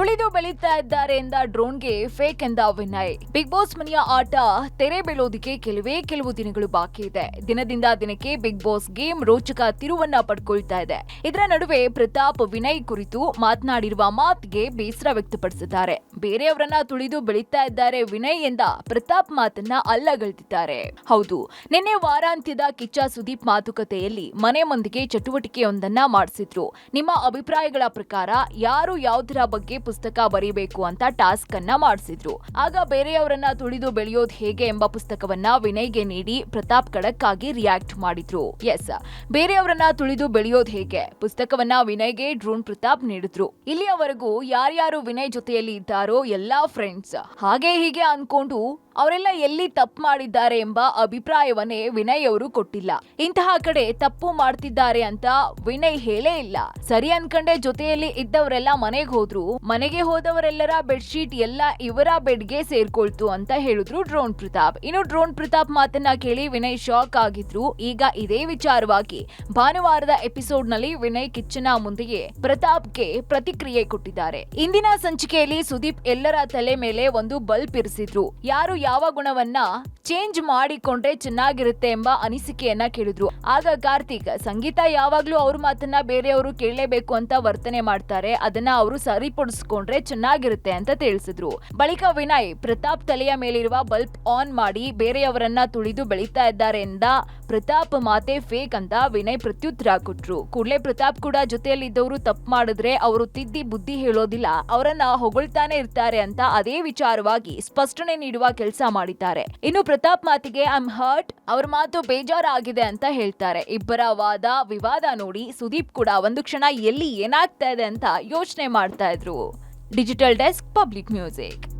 ಬೆಳೀತಾ ಇದ್ದಾರೆ ಎಂದ ಡ್ರೋನ್ಗೆ ಫೇಕ್ ಎಂದ ವಿನಯ್. ಬಿಗ್ ಬಾಸ್ ಮನೆಯ ಆಟ ತೆರೆ ಬೀಳೋದಿಕ್ಕೆ ಕೆಲವೇ ಕೆಲವು ದಿನಗಳು ಬಾಕಿ ಇದೆ. ದಿನದಿಂದ ದಿನಕ್ಕೆ ಬಿಗ್ ಬಾಸ್ ಗೇಮ್ ರೋಚಕ ತಿರುವನ್ನ ಪಡ್ಕೊಳ್ತಾ ಇದೆ. ಇದರ ನಡುವೆ ಪ್ರತಾಪ್ ವಿನಯ್ ಕುರಿತು ಮಾತನಾಡಿರುವ ಮಾತಿಗೆ ಬೇಸರ ವ್ಯಕ್ತಪಡಿಸಿದ್ದಾರೆ. ಬೇರೆಯವರನ್ನ ತುಳಿದು ಬೆಳೀತಾ ಇದ್ದಾರೆ ವಿನಯ್ ಎಂದ ಪ್ರತಾಪ್ ಮಾತನ್ನ ಅಲ್ಲಗಳೆದಿದ್ದಾರೆ. ಹೌದು, ನಿನ್ನೆ ವಾರಾಂತ್ಯದ ಕಿಚ್ಚ ಸುದೀಪ್ ಮಾತುಕತೆಯಲ್ಲಿ ಮನೆ ಮಂದಿಗೆ ಚಟುವಟಿಕೆಯೊಂದನ್ನ ಮಾಡಿಸಿದ್ರು. ನಿಮ್ಮ ಅಭಿಪ್ರಾಯಗಳ ಪ್ರಕಾರ ಯಾರು ಯಾವುದರ ಬಗ್ಗೆ ಪುಸ್ತಕ ಬರೀಬೇಕು ಅಂತ ಟಾಸ್ಕ್ ಅನ್ನ ಮಾಡಿಸಿದ್ರು. ಆಗ ಬೇರೆಯವರನ್ನ ತುಳಿದು ಬೆಳೆಯೋದು ಹೇಗೆ ಎಂಬ ಪುಸ್ತಕವನ್ನ ವಿನಯ್ಗೆ ನೀಡಿ ಪ್ರತಾಪ್ ಖಡಕ್ ಆಗಿ ರಿಯಾಕ್ಟ್ ಮಾಡಿದ್ರು. ಎಸ್, ಬೇರೆಯವರನ್ನ ತುಳಿದು ಬೆಳೆಯೋದು ಹೇಗೆ? ಪುಸ್ತಕವನ್ನ ವಿನಯ್ಗೆ ಡ್ರೋನ್ ಪ್ರತಾಪ್ ನೀಡಿದ್ರು. ಇಲ್ಲಿಯವರೆಗೂ ಯಾರ್ಯಾರು ವಿನಯ್ ಜೊತೆಯಲ್ಲಿ ಇದ್ದಾರೋ ಎಲ್ಲಾ ಫ್ರೆಂಡ್ಸ್, ಹಾಗೆ ಹೀಗೆ ಅನ್ಕೊಂಡು ಅವರೆಲ್ಲ ಎಲ್ಲಿ ತಪ್ಪು ಮಾಡಿದ್ದಾರೆ ಎಂಬ ಅಭಿಪ್ರಾಯವನ್ನೇ ವಿನಯ್ ಅವರು ಕೊಟ್ಟಿಲ್ಲ. ಇಂತಹ ಕಡೆ ತಪ್ಪು ಮಾಡ್ತಿದ್ದಾರೆ ಅಂತ ವಿನಯ್ ಹೇಳೇ ಇಲ್ಲ. ಸರಿ ಅನ್ಕಂಡೆ ಜೊತೆಯಲ್ಲಿ ಇದ್ದವರೆಲ್ಲ ಮನೆಗೆ ಹೋದ್ರು ಮನೆಗೆ ಹೋದವರೆಲ್ಲರ ಬೆಡ್ಶೀಟ್ ಎಲ್ಲ ಇವರ ಬೆಡ್ಗೆ ಸೇರ್ಕೊಳ್ತು ಅಂತ ಹೇಳಿದ್ರು ಡ್ರೋನ್ ಪ್ರತಾಪ್. ಇನ್ನು ಡ್ರೋನ್ ಪ್ರತಾಪ್ ಮಾತನ್ನ ಕೇಳಿ ವಿನಯ್ ಶಾಕ್ ಆಗಿದ್ರು. ಈಗ ಇದೇ ವಿಚಾರವಾಗಿ ಭಾನುವಾರದ ಎಪಿಸೋಡ್ನಲ್ಲಿ ವಿನಯ್ ಕಿಚ್ಚನ ಮುಂದೆಯೇ ಪ್ರತಾಪ್ಗೆ ಪ್ರತಿಕ್ರಿಯೆ ಕೊಟ್ಟಿದ್ದಾರೆ. ಇಂದಿನ ಸಂಚಿಕೆಯಲ್ಲಿ ಸುದೀಪ್ ಎಲ್ಲರ ತಲೆ ಮೇಲೆ ಒಂದು ಬಲ್ಬ್ ಇರಿಸಿದ್ರು. ಯಾರು ಯಾವ ಗುಣವನ್ನ ಚೇಂಜ್ ಮಾಡಿಕೊಂಡ್ರೆ ಚೆನ್ನಾಗಿರುತ್ತೆ ಎಂಬ ಅನಿಸಿಕೆಯನ್ನ ಕೇಳಿದ್ರು. ಆಗ ಕಾರ್ತಿಕ್, ಸಂಗೀತ ಯಾವಾಗ್ಲೂ ಅವ್ರ ಮಾತನ್ನ ಬೇರೆಯವರು ಕೇಳಲೇಬೇಕು ಅಂತ ವರ್ತನೆ ಮಾಡ್ತಾರೆ. ಅದನ್ನ ಅವರು ಸರಿಪಡಿಸ್ಕೊಂಡ್ರೆ ಚೆನ್ನಾಗಿರುತ್ತೆ ಅಂತ ತಿಳಿಸಿದ್ರು. ಬಳಿಕ ವಿನಯ್ ಪ್ರತಾಪ್ ತಲೆಯ ಮೇಲಿರುವ ಬಲ್ಬ್ ಆನ್ ಮಾಡಿ ಬೇರೆಯವರನ್ನ ತುಳಿದು ಬೆಳೀತಾ ಇದ್ದಾರೆ ಎಂದ ಪ್ರತಾಪ್ ಮಾತೆ ಫೇಕ್ ಅಂತ ವಿನಯ್ ಪ್ರತ್ಯುತ್ತರ ಕೊಟ್ರು. ಕೂಡಲೇ ಪ್ರತಾಪ್ ಕೂಡ ಜೊತೆಯಲ್ಲಿದ್ದವರು ತಪ್ಪು ಮಾಡಿದ್ರೆ ಅವರು ತಿದ್ದಿ ಬುದ್ಧಿ ಹೇಳೋದಿಲ್ಲ. ಅವರನ್ನ ಹೊಗಳ್ತಾನೆ ಇರ್ತಾರೆ ಅಂತ ಅದೇ ವಿಚಾರವಾಗಿ ಸ್ಪಷ್ಟನೆ ನೀಡುವ ಕೆಲಸ ಮಾಡಿದ್ದಾರೆ. ಇನ್ನು ಪ್ರತಾಪ್ ಮಾತಿಗೆ ಐಮ್ ಹರ್ಟ್ ಅವ್ರ ಮಾತು ಬೇಜಾರಾಗಿದೆ ಅಂತ ಹೇಳ್ತಾರೆ. ಇಬ್ಬರ ವಾದ, ವಿವಾದ ನೋಡಿ ಸುದೀಪ್ ಕೂಡ ಒಂದು ಕ್ಷಣ ಎಲ್ಲಿ ಏನಾಗ್ತಾ ಇದೆ ಅಂತ ಯೋಚನೆ ಮಾಡ್ತಾ ಇದ್ರು. Digital desk public music.